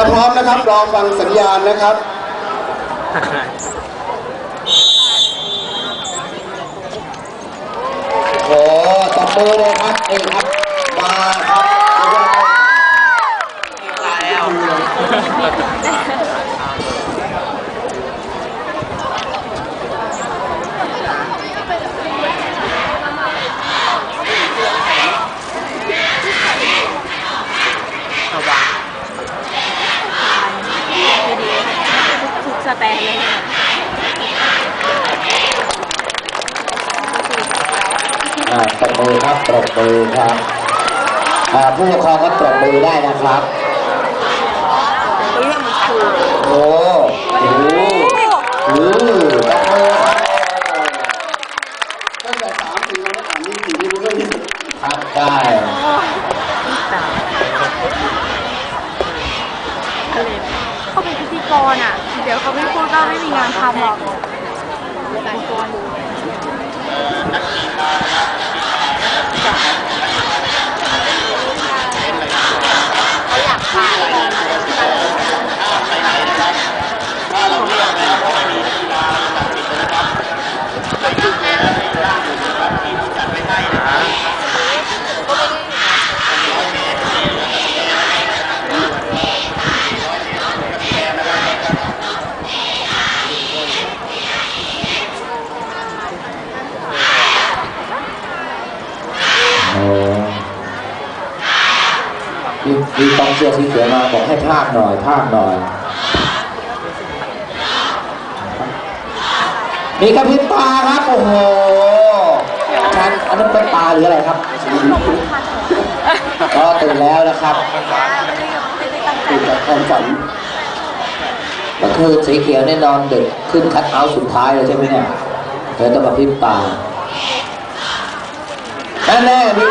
ถ้าพร้อมนะครับรอฟังสัญญาณนะครับ โอ้ตบมือเลยครับเองครับมาครับเรียกว่า เอาวาง ทุกส แตนเลยเนี่ยอ่าตบมือครับตบมือครับผู้ปกครองก็ตบมือได้นะครับโอ้โหโอ้โหตบมือครับตั้งแต่สามสี่วันแล้วอ่านนี่สี่นี่รู้เรื่องนี้ครับได้เขาเป็นพิธี กรอะ เดี๋ยวเขาไม่พูดก็ไม่มีงานทำหรอกแต่กร เขาอยากพาอะไร โอ้ มีมีกองเชียร์สีเขียวมาบอกให้ภาคหน่อยภาคหน่อย มีกระพริบตาครับโอ้โหชันอันนั้นเป็นตาหรืออะไรครับก็ตื่นแล้วนะครับตื่นจากความฝันก็คือสีเขียวแน่นอนเด็กขึ้นคัดเอาสุดท้ายเลยใช่ไหมเนี่ยเลยต้องกระพริบตาแน่ๆมี